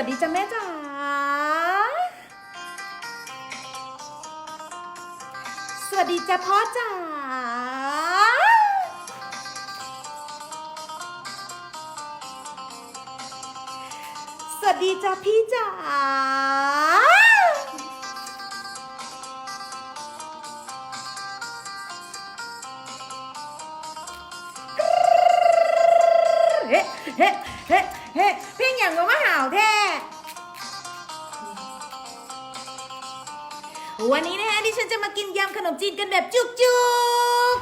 สวัสดีจ้ะแม่จ๋าสวัสดีจ้ะพ่อจ๋าสวัสดีจ้ะพี่จ๋า นี้ฉันจะมากินยำขนมจีนกันแบบจุกจุก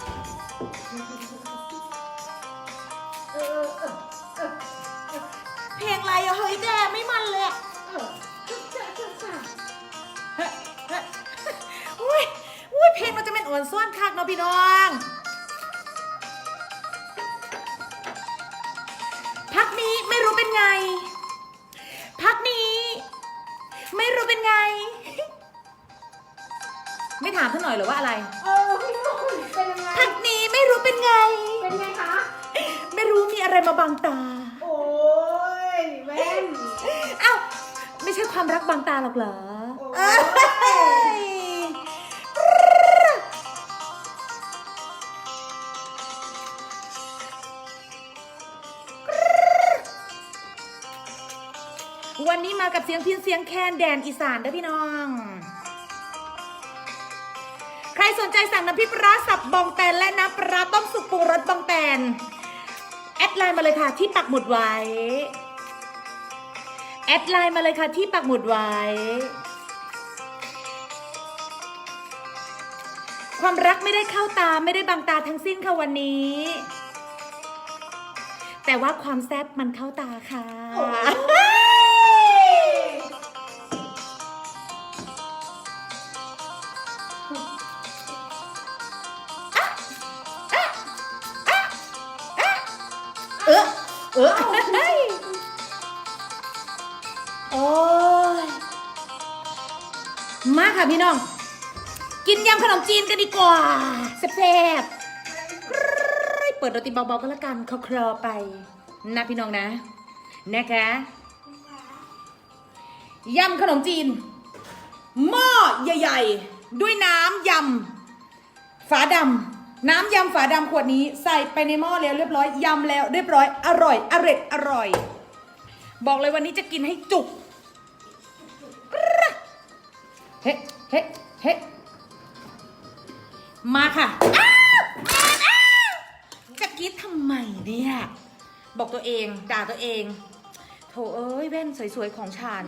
เพลงอะไรอะเฮ้ยแต่ไม่มันเลยอะอุ้ยอุ้ยเพลงมันจะเป็นอ่อนซ่อนคักเนาะพี่น้องพักนี้ไม่รู้เป็นไง พักนี้ ไม่รู้เป็นไง ไม่ถามท่านหน่อยเหรือว่าอะไรเออพี่นุ่นเป็นยังไง พักนี้ไม่รู้เป็นไง เป็นไงคะ ไม่รู้มีอะไรมาบังตา โอ้ยแว่น เอ้าไม่ใช่ความรักบังตาหรอกเหรอโอ้เอ้ยวันนี้มากับเสียงพินเสียงแคนแดนอีสานเด้อพี่น้อง ใครสนใจสั่งน้ำพริกปลาสับบองแตนและน้ำปลาร้าต้มสุกปรุงรสบองแตน แอดไลน์มาเลยค่ะที่ปักหมุดไว้ แอดไลน์มาเลยค่ะที่ปักหมุดไว้ ความรักไม่ได้เข้าตาไม่ได้บังตาทั้งสิ้นค่ะวันนี้ แต่ว่าความแซ่บมันเข้าตาค่ะ เออโอ้ยมาค่ะพี่น้อง กินยำขนมจีนกันดีกว่าแซ่บๆเปิดดนตรีเบาๆก็แล้วกันเขาคลอไปนะพี่น้องนะ นะคะยำขนมจีน หม้อใหญ่ ๆ ด้วยน้ำยำฝาดำ น้ำยำฝาดำขวดนี้ใส่ไปในหม้อแล้วเรียบร้อยยำแล้วเรียบร้อยอร่อยอร่อยอร่อย บอกเลยวันนี้จะกินให้จุกเฮ้เฮ้เฮ้มาค่ะจะกรีดทำไมเนี่ยบอกตัวเองด่าตัวเองโถเอ้ยแว่นสวยๆของฉัน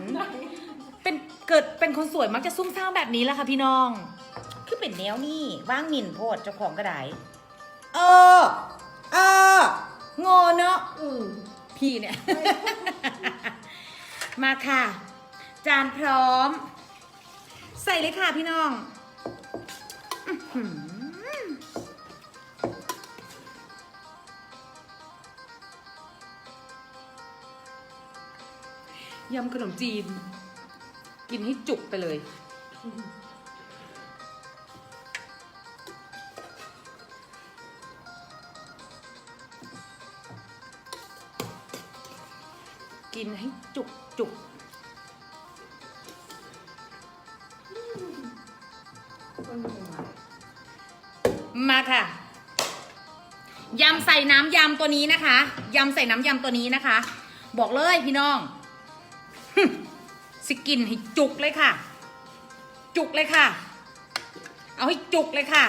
เป็นเกิดเป็นคนสวยมักจะซุ่มซ่ามแบบนี้แหละค่ะพี่น้อง คือเป็นแนวนี่ว่างหมิ่นโพดเจ้าของก็ได้เออเอองอเนาะอืมพี่เนี่ย มาค่ะ จานพร้อม ใส่เลยค่ะพี่น้องอื้อหือยำขนมจีน กินให้จุกไปเลย กินให้จุกจุกมาค่ะยำใส่น้ำยำตัวนี้นะคะยำใส่น้ำยำตัวนี้นะคะ บอกเลยพี่น้อง สิกินให้จุกเลยค่ะ จุกเลยค่ะ เอาให้จุกเลยค่ะ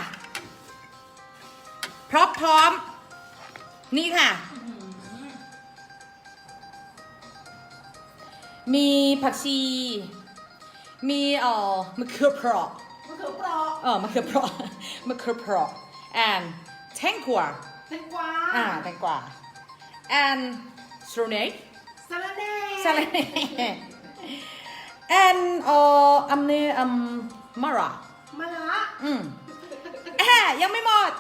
พร้อมพร้อม นี่ค่ะ มีผักชี มีเอ่อมะเขือเปราะมะเขือเปราะเออมะเขือเปราะมะเขือเปราะ and แตงกวาแตงกวาอ่าแตงกวา and snake สาระแหน่ salad and เอ่ออันนี้อัมมะระมะละอืมอ่ายังไม่หมด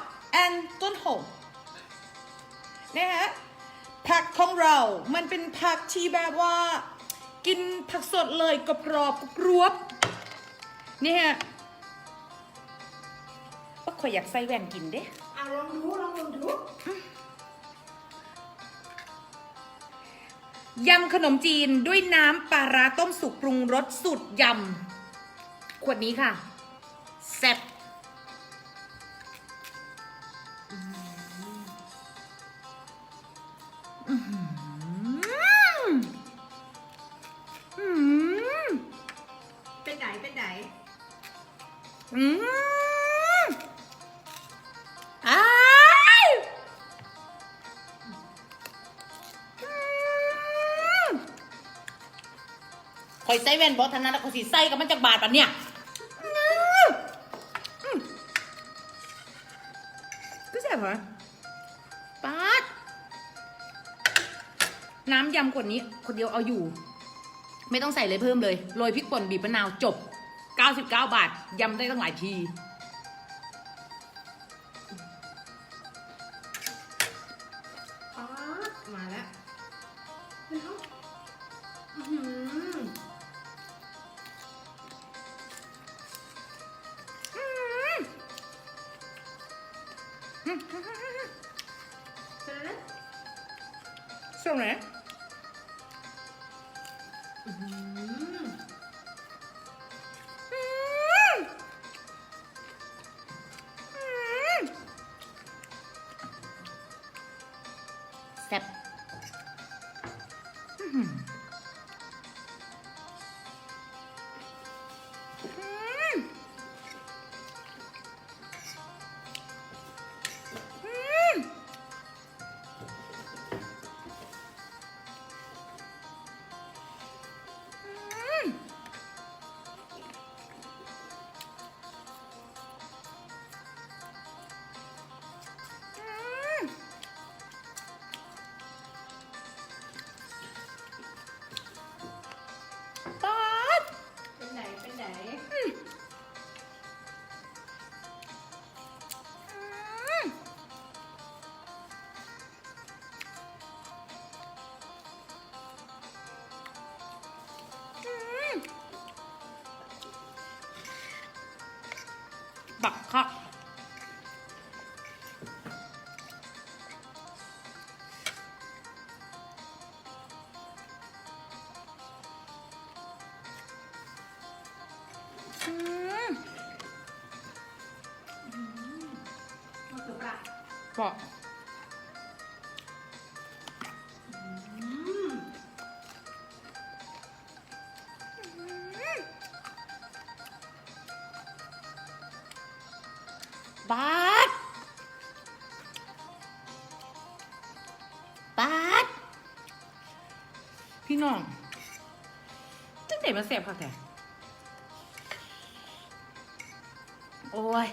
and ต้นหอมนะฮะผักของเรา มันเป็นผักที่แบบว่า กินผักสดเลยกรอบกรอบกรวบนี่ฮะว่าข่อยอยากใส่แว่นกินเด้อะลองดูลองดูดูยำขนมจีนด้วยน้ำปลาร้าต้มสุกปรุงรสสูตรยำ ขวดนี้ค่ะ แซ่บ ใส่แว่นบอทนั้นแล้วคอยสีใส่กับมันจากบาทปะเนี่ยอืมอืมก็แซ่บเหรอป๊าดน้ำยำขวดนี้คนเดียวเอาอยู่ ไม่ต้องใส่เลยเพิ่มเลยโรยพริกป่นบีบมะนาวจบ 99 บาทยำได้ตั้งหลายที ซ่บ กอืมบาสบาสพี่น้องจังเด็มาเสียบค่ะแกโอ้ย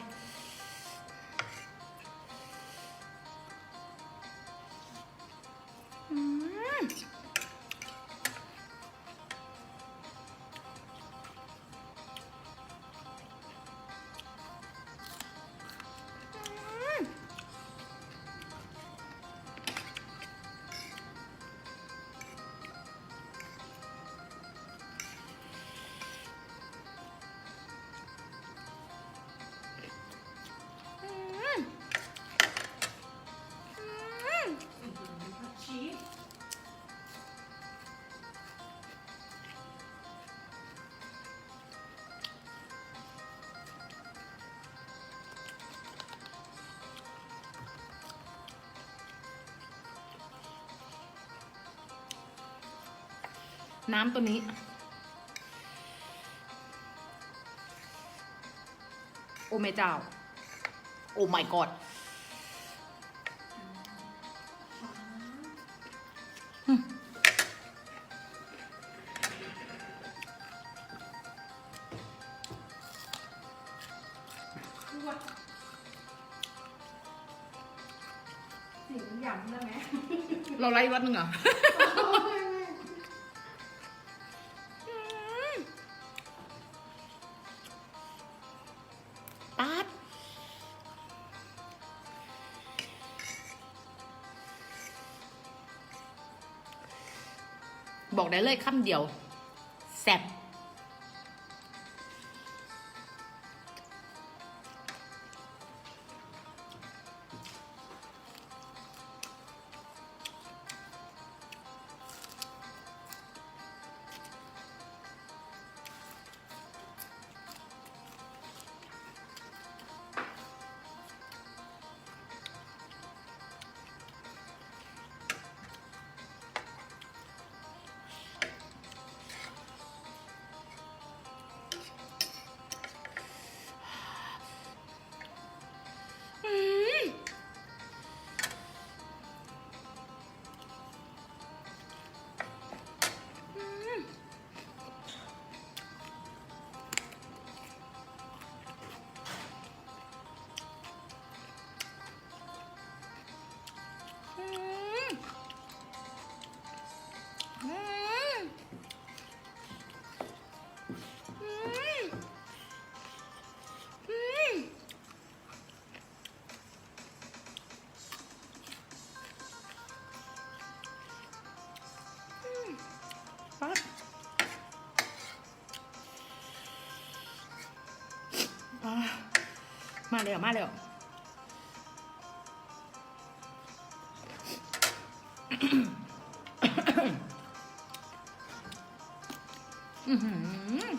น้ำตัวนี้ โอ้แม่เจ้า โอ้ my god ลวกเสียงหยำได้ไหมเราไล่วัดหนึ่งเหรอ ได้เลยคำเดียว มาเร็วมาเร็วอือหือ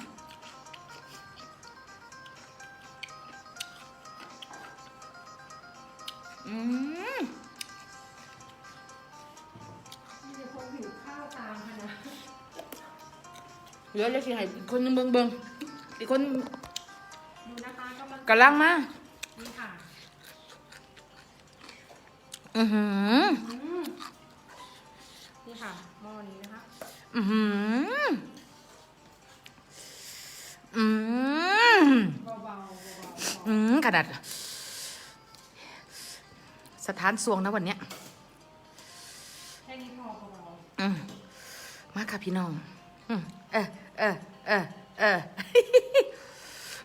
อืมมีแต่คนหิวข้าวตามค่ะนะเหลือเลยสิให้อีกคนนึงเบิ่งเบิ่งอีกคน ดูนะคะกำลังกำลังมา อือหือ นี่ค่ะหม้อนี้นะคะ อือหือ อืมเบาๆเบาๆอืมขนาดสถานสวงนะวันเนี้ยแค่นี้พอเบาอืมมาค่ะพี่น้องอืมเออเออเออเออ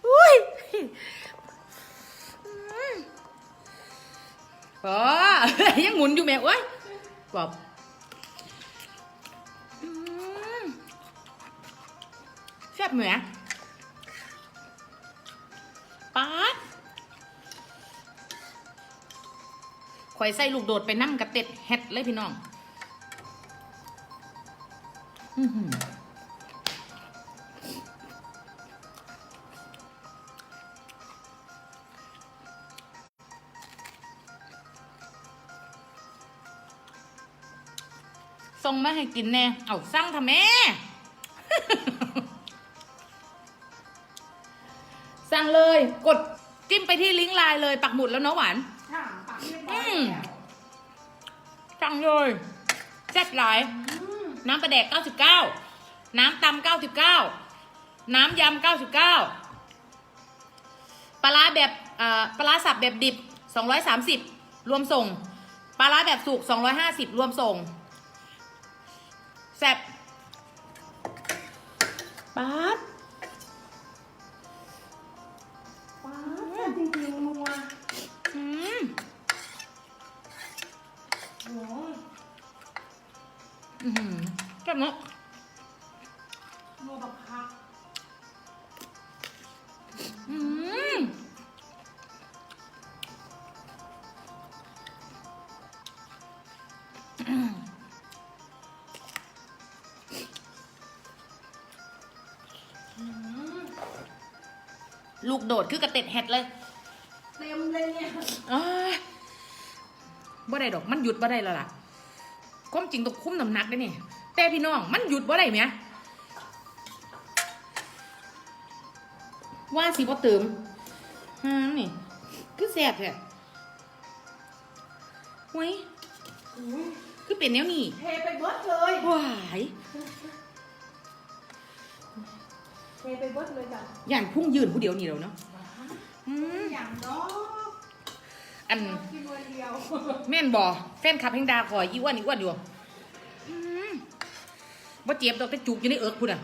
อุ้ย อ๋อยังหมุนอยู่แม่โอ้ยบอกแซ่บเหมือนป๊าดข่อยใส่ลูกโดดไปนั่งกระเต็ดเฮ็ดเลยพี่น้อง อื้อหือ ส่งมาให้กินแน่ เอาสั่งทำแม่สั่งเลย กดจิ้มไปที่ลิงก์ไลน์เลย ปักหมุดแล้วเนาะหวานๆค่ะปักเรียบร้อยอืมแล้วสั่งเลยแซ่บหลาย อืมน้ำปลาแดก 99 น้ำตำ99 น้ำยำ99 ปลาร้าแบบเอ่อปลาร้าสับแบบดิบ 230 รวมส่ง ปลาร้าแบบสุก 250 รวมส่ง แซ่บป๊าดว้าวจริงๆนัวอืมโอ้ยอื้อหือแซ่บเนาะ ลูกโดดคือกระเต็ดเห็ดเลยเต็มเลยเนี่ยอ้ายบ่ได้ดอกมันหยุดบ่ได้แล้วล่ะความจริงต้องคุ้มน้ำหนักได้นี่แต่พี่น้องมันหยุดบ่ได้ไหมว่าสิบ่เติมฮานี่ คือแสบแท้ไว้ยอุ้ย คือเป็นแนวนี้เทไปเบิดเลยว้ายเทไปเบิดเลยจ้ะย่านพุ่งยืนผู้เดียวนี่แล้วเนาะอืมอย่างเนาะอันกินวันเดียวแม่นบ่แฟนคลับแห่งดาคอยอีอ้วนอีอ้วนอยู่อืมบ่เจ็บดอกแต่จุกอยู่ในเอิกพุ่นอะ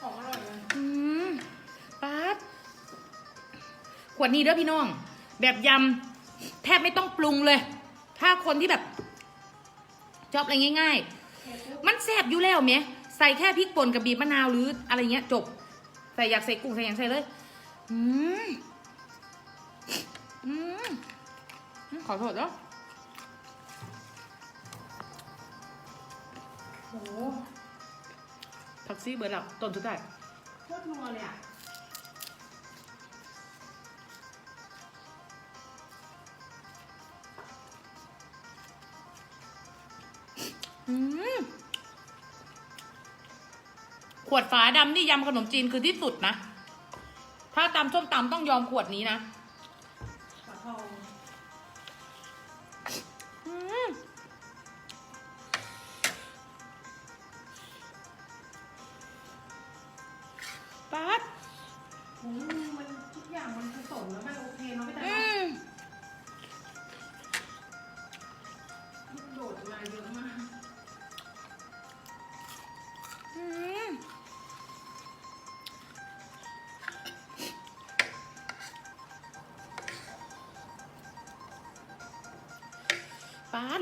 ของอร่อยเลยอืมป๊าดขวดนี้เด้อพี่น้อง แบบยำแทบไม่ต้องปรุงเลย ถ้าคนที่แบบชอบอะไรง่ายเทปุ๊บๆมันแซ่บอยู่แล้วเม ใส่แค่พริกป่นกับบีบมะนาวหรืออะไรเงี้ยจบ ใส่อยากใส่กุ้งใส่หยังใส่เลย อืมอืมอืมขอโทษเนาะโอ้ผักซี่เบิร์ดแล้วต้นสุดท้ายโคตรนัวเลยอะอืม ขวดฝาดำนี่ยำขนมจีนคือที่สุดนะ ถ้าตำส้มตำต้องยอมขวดนี้นะปลาทอง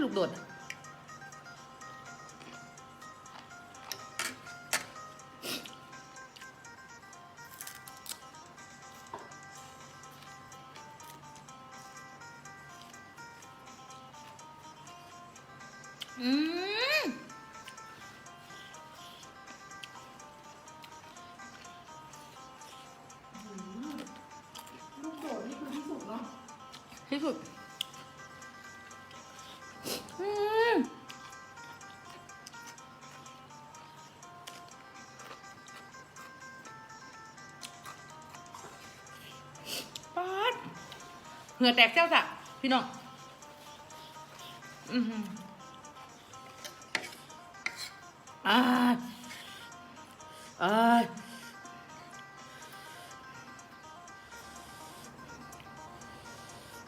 ลูกโดดอืมลูกโดดนี่คือที่สุดเนาะที่สุด งื่อแตกเจ้าจ้ะพี่น้องอือหืออ่าอ่า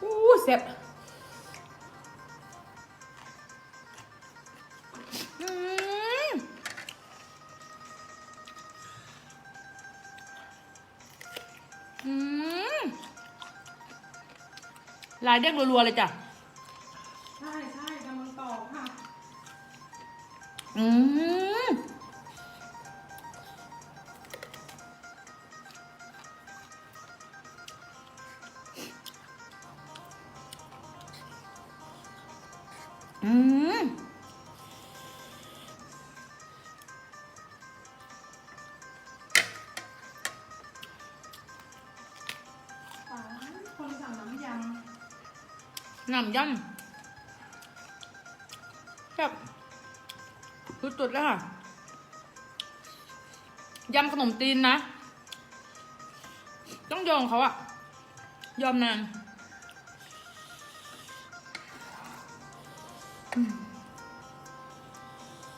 อู้เสียบ ลายเด้งรัวๆเลยจ้ะ น้ำยำแบบสุดๆแล้วค่ะยำขนมตีนนะ ต้องยอมเขาอะยอมนางำโห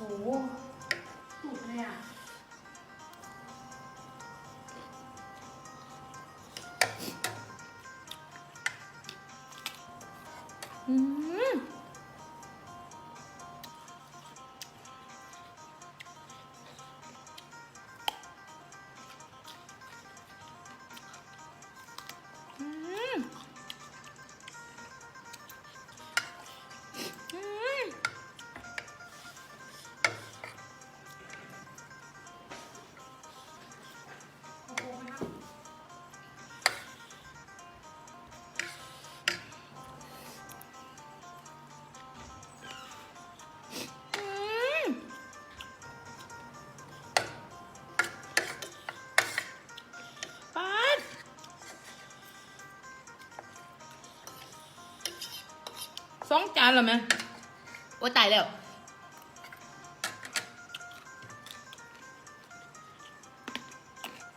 สองจานเหรอแม่โอ้ตายแล้ว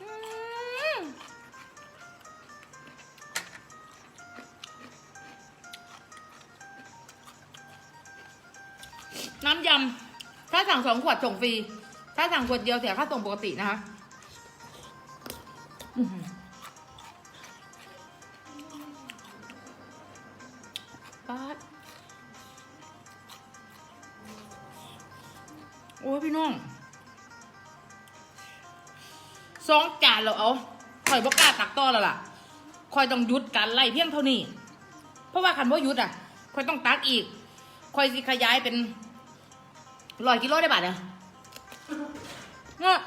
อืมน้ำยำ ถ้าสั่งสองขวดส่งฟรี ถ้าสั่งขวดเดียวเสียค่าส่งปกตินะคะ เราเอาคอยบอกล้าตักต่อแล้วล่ะคอยต้องหยุดการไล่เพียงเท่านี้ เพราะว่าคันว่าหยุดอะคอยต้องตักอีกคอยสิขยายเป็นร้อยกิโลได้บาทเนี่ยเนาะ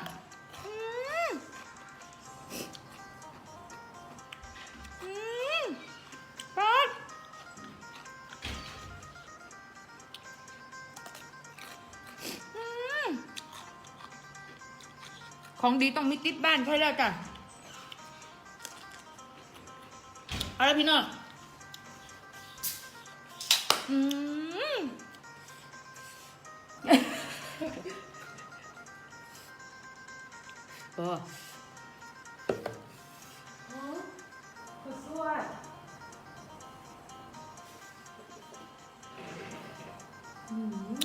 ของดีต้องมีติดบ้านใช่แล้วจ้ะเอาละพี่น้องอืมเออสุ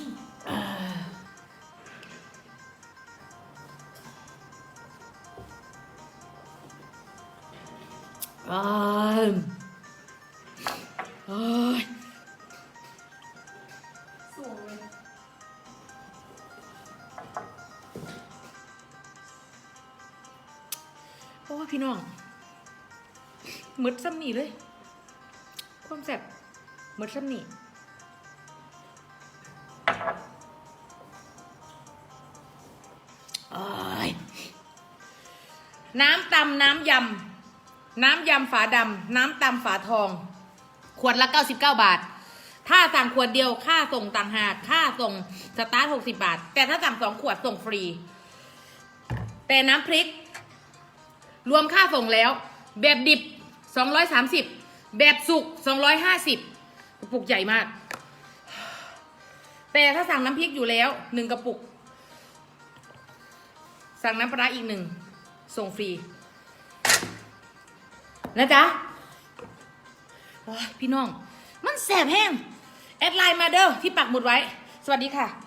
พี่น้องมืดซ้ำนี่เลย ความแซ่บมืดซ้ำนี่น้ำตำน้ำยำ น้ำยำฝาดำ น้ำตำฝาทอง ขวดละ99บาท ถ้าสั่งขวดเดียวค่าส่งต่างหากค่าส่งสตาร์ทหกสิบาท แต่ถ้าสั่งสองขวดส่งฟรี แต่น้ำพริก รวมค่าส่งแล้ว แบบดิบ 230 แบบสุก 250กระปุกใหญ่มาก แต่ถ้าสั่งน้ำพริกอยู่แล้วหนึ่งกระปุก สั่งน้ำปลาอีกหนึ่งส่งฟรี นะจ๊ะพี่น้อง มันแสบแห้ง แอดไลน์มาเด้อที่ปักหมุดไว้ สวัสดีค่ะ